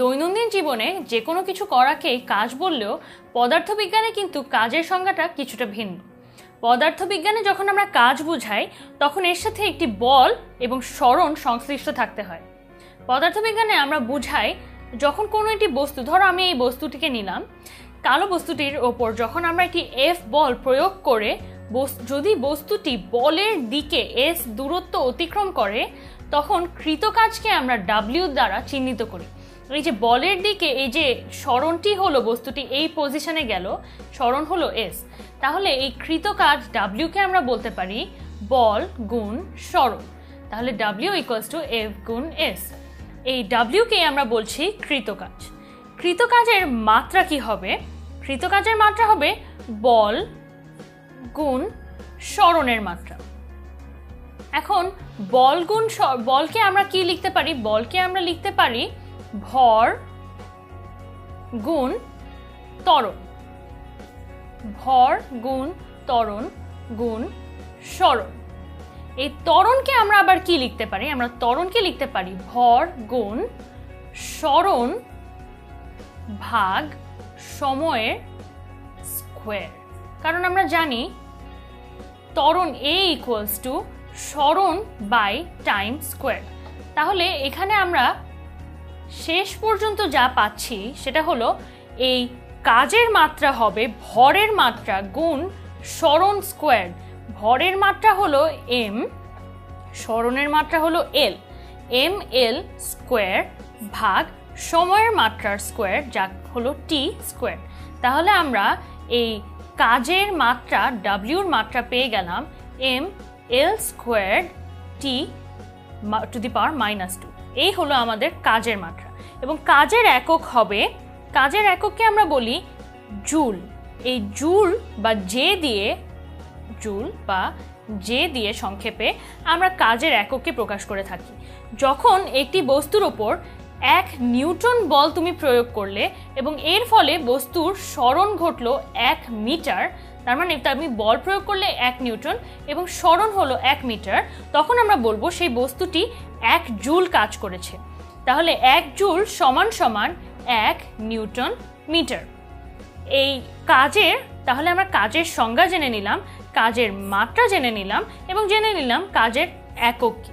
দৈনন্দিন জীবনে যে কোনো কিছু করাকেই কাজ বললেও পদার্থবিজ্ঞানে কিন্তু কাজের সংজ্ঞাটা কিছুটা ভিন্ন। পদার্থবিজ্ঞানে যখন আমরা কাজ বুঝাই, তখন এর সাথে একটি বল এবং স্মরণ সংশ্লিষ্ট থাকতে হয়। পদার্থবিজ্ঞানে আমরা বুঝাই, যখন কোনো একটি বস্তু, ধরো আমি এই বস্তুটিকে নিলাম, কালো বস্তুটির ওপর যখন আমরা একটি এফ বল প্রয়োগ করে যদি বস্তুটি বলের দিকে এস দূরত্ব অতিক্রম করে তখন কৃতকাজকে আমরা ডাব্লিউ দ্বারা চিহ্নিত করি। এই যে বলের দিকে এই যে স্মরণটি হলো বস্তুটি এই পজিশনে গেল, স্মরণ হলো এস তাহলে এই কৃতকাজ ডাব্লিউকে আমরা বলতে পারি বল গুণ স্মরণ। তাহলে ডাব্লিউ ইকুয়ালস টু এফ গুণ এস এই ডাব্লিউকে আমরা বলছি কৃতকাজ। কৃতকাজের মাত্রা কি হবে? কৃতকাজের মাত্রা হবে বল গুণ স্মরণের মাত্রা। এখন বল গুণ বলকে আমরা কি লিখতে পারি? বলকে আমরা লিখতে পারি ভর গুণ ত্বরণ। ভর গুণ ত্বরণ গুণ সরণ এই ত্বরণকে আমরা আবার কি লিখতে পারি? আমরা ত্বরণকে লিখতে পারি ভর গুণ সরণ ভাগ সময়ের স্কোয়ার। কারণ আমরা জানি ত্বরণ এ ইকুয়ালস টু স্মরণ বাই টাইম স্কোয়ার। তাহলে এখানে আমরা শেষ পর্যন্ত যা পাচ্ছি সেটা হলো এই কাজের মাত্রা হবে ভরের মাত্রা গুণ স্মরণ স্কোয়ার। ভরের মাত্রা হলো এম, স্মরণের মাত্রা হলো এল। এম, এল স্কোয়ার ভাগ সময়ের মাত্রার স্কোয়ার যা হলো টি স্কোয়ার। তাহলে আমরা এই কাজের মাত্রা, ডাব্লিউর মাত্রা পেয়ে গেলাম M L square T to the power minus two এই হলো আমাদের কাজের মাত্রা। এবং কাজের একক হবে, কাজের একককে আমরা বলি জুল। এই জুল বা জে দিয়ে, জুল বা জে দিয়ে সংক্ষেপে আমরা কাজের এককে প্রকাশ করে থাকি। যখন একটি বস্তুর ওপর এক নিউটন বল তুমি প্রয়োগ করলে এবং এর ফলে বস্তুর স্মরণ ঘটলো এক মিটার তার মানে আমি বল প্রয়োগ করলে এক নিউটন এবং স্মরণ হলো এক মিটার, তখন আমরা বলব সেই বস্তুটি এক জুল কাজ করেছে। তাহলে এক জুল সমান সমান এক নিউটন মিটার। এই কাজের, তাহলে আমরা কাজের সংজ্ঞা জেনে নিলাম, কাজের মাত্রা জেনে নিলাম এবং জেনে নিলাম কাজের একক কি।